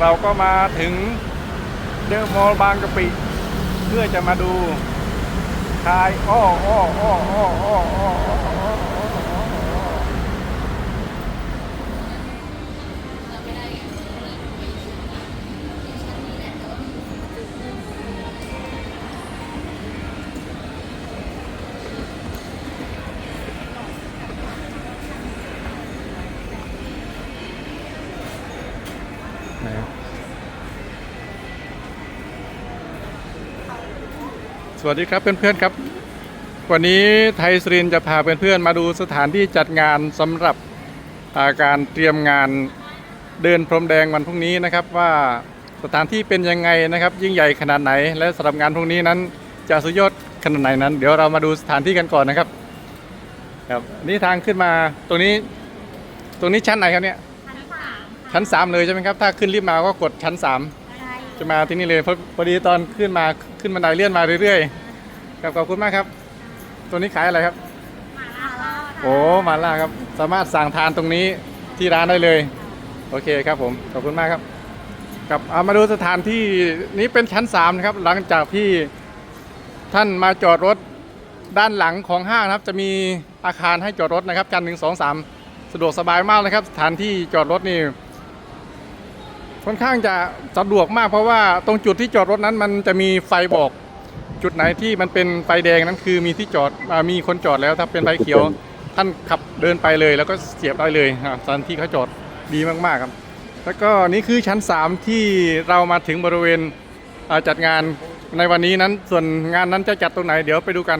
เราก็มาถึงเดอะมอลล์บางกะปิ เพื่อจะมาดูชายอ้ออ้ออ้ออ้ออ้ออ้อ สวัสดีครับเพื่อนๆครับ วันนี้ไทยสรินทร์จะพาเพื่อนๆมาดูสถานที่จัดงานสำหรับอ่าการเตรียมงานเดินพรมแดงวันพรุ่งนี้นะครับ ว่าสถานที่เป็นยังไงนะครับ ยิ่งใหญ่ขนาดไหน และสำหรับงานพรุ่งนี้นั้น จะสุดยอดขนาดไหนนั้น เดี๋ยวเรามาดูสถานที่กันก่อนนะครับ ครับนี่ทางขึ้นมาตรงนี้ตรงนี้ชั้นไหนครับเนี่ยชั้นสามชั้นสามเลยใช่ไหมครับถ้าขึ้นลิฟต์มาก็กดชั้นสามใช่ จะมาที่นี่เลยเพราะพอดีตอนขึ้นมาขึ้นบันไดเลื่อนมาเรื่อยๆครับขอบคุณมากครับ ตัวนี้ขายอะไรครับหมาล่าทอดโอ้มาล่าครับสามารถสั่งทานตรงนี้ที่ร้านได้เลย โอเคครับผมขอบคุณมากครับกับเอามาดูสถานที่นี้เป็นชั้น3นะครับหลังจากที่ท่านมาจอดรถด้านหลังของห้างนะครับ จะมีอาคารให้จอดรถนะครับกันหนึ่งสองสามสะดวกสบายมากนะครับ สถานที่จอดรถนี่ ค่อนข้างจะสะดวกมากเพราะว่าตรงจุดที่จอดรถนั้นมันจะมีไฟบอก จุดไหนที่มันเป็นไฟแดงนั้นคือมีที่จอดอามีคนจอดแล้วถ้าเป็นไฟเขียว ท่านขับเดินไปเลย แล้วก็เสียบได้เลยครับสถานที่เขาจอดดีมากๆครับ แล้วก็นี่คือชั้น 3 ที่เรามาถึงบริเวณอ่าจัดงานในวันนี้นั้นส่วนงานนั้นจะจัดตรงไหนเดี๋ยวไปดูกัน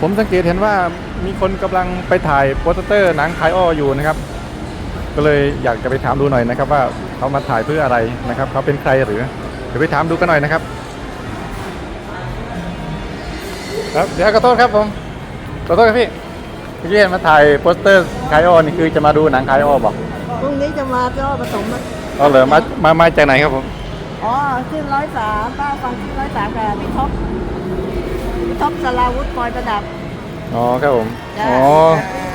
ผมสังเกตเห็นว่ามีคนกำลังไปถ่ายโปสเตอร์หนังคายอ้ออยู่นะครับ ก็เลยอยากจะไปถามดูหน่อยนะครับ ว่าเขามาถ่ายเพื่ออะไรนะครับเขาเป็นใครหรือเดี๋ยวไปถามดูกันหน่อยนะครับ ครับเดี๋ยวขอโทษครับผมขอโทษครับพี่เมื่อกี้เห็นมาถ่ายโปสเตอร์คายอ้อนี่คือจะมาดูหนังคายอ้อบอกพรุ่งนี้จะมาก็ผสมมาอ๋อเหรอมามามาจากไหนครับผมอ๋อขึ้นร้อยสามป้าฟังขึ้นร้อยสามกับพี่ท็อปพี่ ท็อปสลาวุธคอยประดับอ๋อครับผมจ้าอ๋อ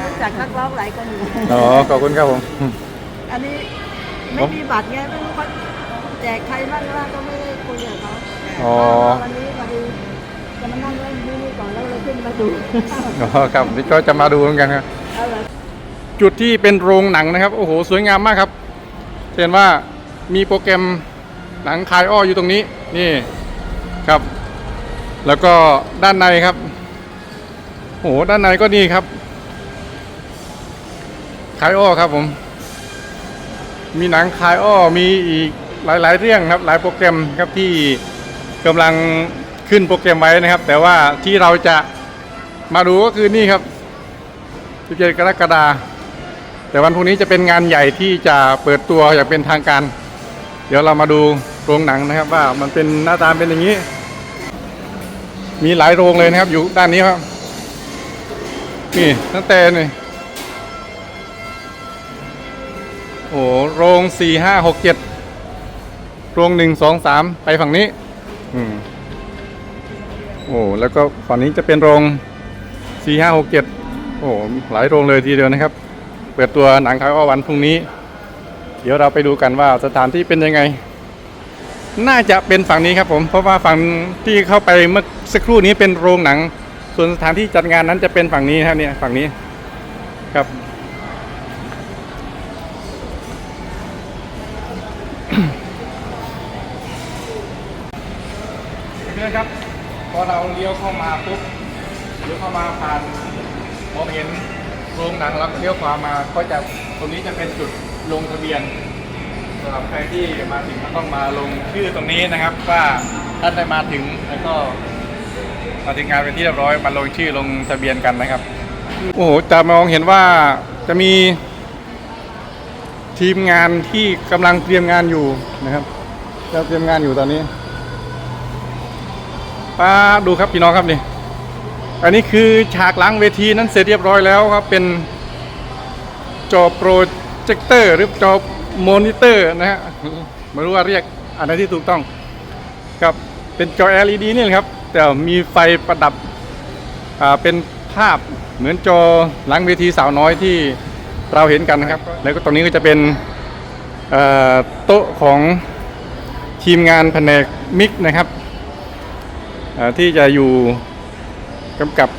รู้จักนักร้องหลายคนอยู่อ๋อขอบคุณครับผม อันนี้ผไม่มมีบัตรไงไม่รู้เขาแจกใครบ้างล่ะก็ไม่ได้คุยกับเขาอ๋อ วันนี้พอดีจะมานั่งเล่นที่นี่ก่อนแล้วเลยขึ้นมาดูอ๋อครับนี่ก็จะมาดูเหมือนกันครับ เอาเลยจุดที่เป็นโรงหนังนะครับ โอ้โห สวยงามมากครับเห็นว่ามีโปรแกรมหนังคายอ้ออยู่ตรงนี้ นี่ครับ แล้วก็ด้านในครับโอ้โหด้านในก็นี่ครับคายอ้อครับผม มีหนังคายอ้อมีอีกหลายๆเรื่องครับ หลายโปรแกรมครับที่กำลังขึ้นโปรแกรมไว้นะครับ แต่ว่าที่เราจะมาดูก็คือนี่ครับ17กรกฎาคมแต่วันพรุ่งนี้จะเป็นงานใหญ่ที่จะเปิดตัวอย่างเป็นทางการ เดี๋ยวเรามาดูโรงหนังนะครับ ว่ามันเป็นหน้าตาเป็นอย่างนี้ มีหลายโรงเลยนะครับ อยู่ด้านนี้ครับ นี่ตั้งแต่นี่โอ้โรงสี่ห้าหกเจ็ดโรงหนึ่งสองสามไปฝั่งนี้ อืมโอ้แล้วก็ฝั่งนี้จะเป็นโรงสี่ห้าหกเจ็ดโอ้หลายโรงเลยทีเดียวนะครับ เปิดตัวหนังคายอ้อวันพรุ่งนี้ เดี๋ยวเราไปดูกันว่าสถานที่เป็นยังไง น่าจะเป็นฝั่งนี้ครับผม เพราะว่าฝั่งที่เข้าไปเมื่อสักครู่นี้เป็นโรงหนัง ส่วนสถานที่จัดงานนั้นจะเป็นฝั่งนี้ครับเนี่ยฝั่งนี้ครับ เพื่อนครับ พอเราเลี้ยวเข้ามาปุ๊บเลี้ยวเข้ามาผ่านมองเห็นโรงหนังแล้วเลี้ยวขวามาก็จะตรงนี้จะเป็นจุดลงทะเบียน สำหรับใครที่มาถึงก็ต้องมาลงชื่อตรงนี้นะครับ ว่าท่านได้มาถึงแล้วก็มาถึงงานเป็นที่เรียบร้อยมาลงชื่อลงทะเบียนกันนะครับ โอ้โหจะมองเห็นว่าจะมี ทีมงานที่กำลังเตรียมงานอยู่นะครับกำลังเตรียมงานอยู่ตอนนี้ป้าดูครับพี่น้องครับนี่อันนี้คือฉากหลังเวทีนั้นเสร็จเรียบร้อยแล้วครับเป็นจอโปรเจคเตอร์หรือจอ มอนิเตอร์นะฮะไม่รู้ว่าเรียกอันไหนที่ถูกต้องครับเป็นจอ LED นี่แหละครับ แต่มีไฟประดับอ่าเป็นภาพเหมือนจอหลังเวทีสาวน้อยที่เราเห็นกันนะครับ แล้วก็ตรงนี้ก็จะเป็นโต๊ะของทีมงานแผนกมิกนะครับที่จะอยู่กำกับ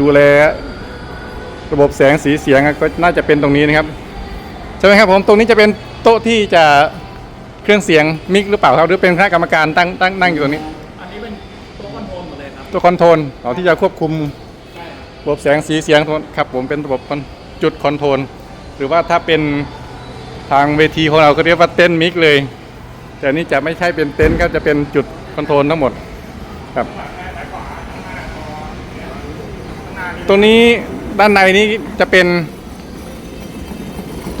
ดูแลระบบแสงสีเสียงก็น่าจะเป็นตรงนี้นะครับ ใช่ไหมครับผมตรงนี้จะเป็นโต๊ะที่จะเครื่องเสียงมิกหรือเปล่าครับหรือเป็นคณะกรรมการตั้งตั้งนั่งอยู่ตรงนี้อันนี้เป็นโต๊ะคอนโทรลหมดเลยครับตัวคอนโทรลเอาที่จะควบคุมระบบแสงสีเสียงครับผมเป็นระบบคอนจุดคอนโทรลหรือว่าถ้าเป็นทางเวทีของเราก็เรียกว่าเต้นท์มิกเลย แต่อันนี้จะไม่ใช่เป็นเต็นท์ครับจะเป็นจุดคอนโทรลทั้งหมดครับ ตรงนี้ด้านในนี้จะเป็น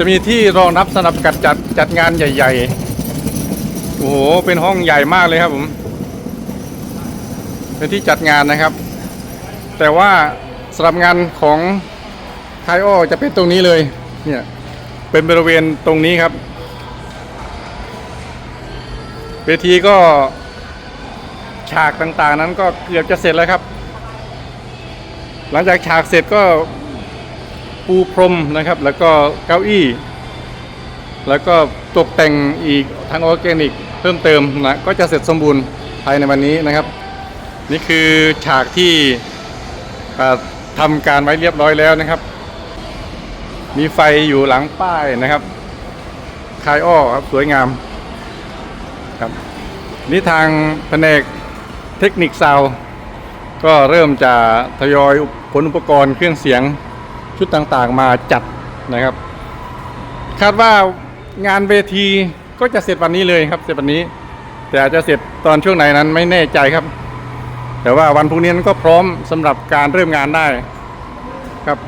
จะมีที่รองรับสำหรับจัดจัดจัดงานใหญ่ ๆ โอ้โห เป็นห้องใหญ่มากเลยครับผม เป็นที่จัดงานนะครับ แต่ว่าสำหรับงานของไคโอจะเป็นตรงนี้เลย เนี่ย เป็นบริเวณตรงนี้ครับ เวทีก็ฉากต่างๆนั้นก็เกือบจะเสร็จแล้วครับ หลังจากฉากเสร็จก็ ปูพรมนะครับ แล้วก็เก้าอี้ แล้วก็ตกแต่งอีกทางออร์แกนิก เพิ่มเติมนะก็จะเสร็จสมบูรณ์ภายในวันนี้นะครับ นี่คือฉากที่อ่าทำการไว้เรียบร้อยแล้วนะครับ มีไฟอยู่หลังป้ายนะครับคายอ้อครับสวยงามครับนี่ทางแผนกเทคนิคซาวก็เริ่มจะทยอยขนอุปกรณ์เครื่องเสียง ชุดต่างๆมาจัดนะครับ คาดว่างานเวทีก็จะเสร็จวันนี้เลยครับ เสร็จวันนี้ แต่อาจจะเสร็จตอนช่วงไหนนั้นไม่แน่ใจครับ แต่ว่าวันพรุ่งนี้นั้นก็พร้อมสำหรับการเริ่มงานได้ครับ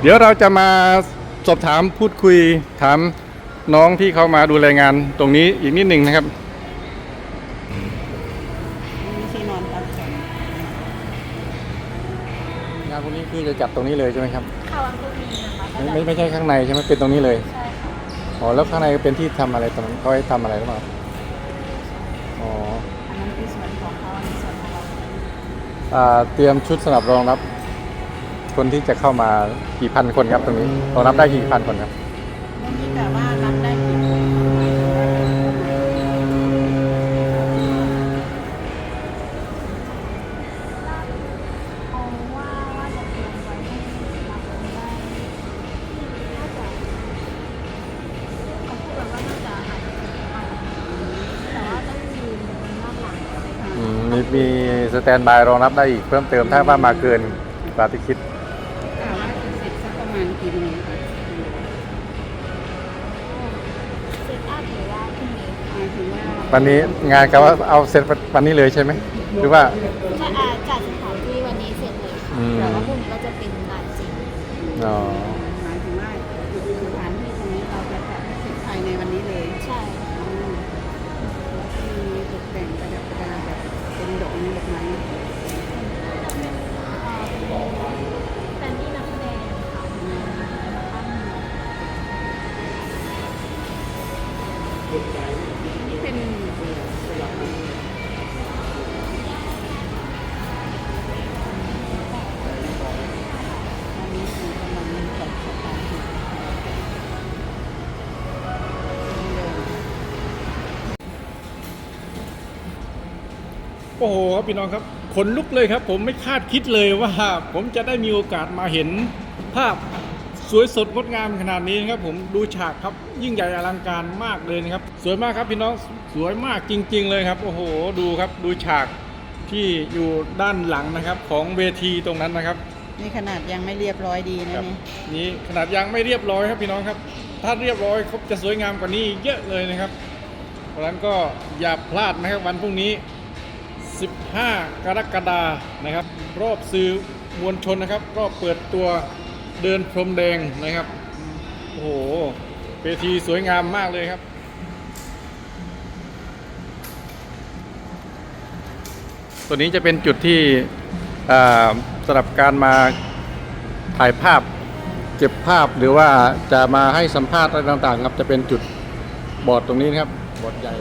เดี๋ยวเราจะมาสอบถามพูดคุยถามน้องที่เขามาดูแลงานตรงนี้อีกนิดหนึ่งนะครับ พรุ่งนี้คือจะจัดตรงนี้เลยใช่ไหมครับเข้าวันพรุ่งนี้นะคะไม่ไม่ไม่ใช่ข้างในใช่ไหมเป็นตรงนี้เลยใช่ค่ะอ๋อแล้วข้างในเป็นที่ทำอะไรตรงนั้นเขาให้ทำอะไรหรือเปล่าอ๋ออันนั้นคือส่วนของเขาในส่วนของเราอ่าเตรียมชุดสำหรับรองรับ คนที่จะเข้ามากี่พันคนครับตรงนี้รองรับได้กี่พันคนครับ ตนบายรองรับได้อีกเพิ่มเติมถ้าว่ามาเกินกว่าที่คิดกล่าวว่าจะเสร็จสักประมาณกี่โมงคะเซตอัพหรือว่าพรุ่งนี้หมายถึงว่าวันนี้งานก็ว่าเอาเสร็จวันนี้เลยใช่ไหมหรือว่า จะอาจัดสถานที่วันนี้เสร็จเลยค่ะอืม แต่ว่าพรุ่งนี้ก็จะเป็นงานจริง อ๋อ พี่น้องครับขนลุกเลยครับ ผมไม่คาดคิดเลยว่า ผมจะได้มีโอกาสมาเห็น ภาพสวยสดงดงามขนาดนี้นะครับผมดูฉากครับยิ่งใหญ่อลังการมากเลยนะครับ สวยมากครับพี่น้องสวยมากจริง ๆ เลยครับ โอ้โหดูครับดูฉากที่อยู่ด้านหลังนะครับของเวทีตรงนั้นนะครับนี่ขนาดยังไม่เรียบร้อยดีนะครับนี่นี่ขนาดยังไม่เรียบร้อยครับพี่น้องครับ ถ้าเรียบร้อยเขาจะสวยงามกว่านี้เยอะเลยนะครับ เพราะฉะนั้นก็อย่าพลาดนะครับวันพรุ่งนี้ 15 กรกฎานะครับ รอบสื่อมวลชนนะครับ รอบเปิดตัวเดินพรมแดงนะครับ โอ้โหเวทีสวยงามมากเลยครับตัวนี้จะเป็นจุดที่สำหรับการมาถ่ายภาพเก็บภาพหรือว่าจะมาให้สัมภาษณ์อะไรต่างๆ ครับจะเป็นจุดบอร์ดตรงนี้นะครับบอร์ดใหญ่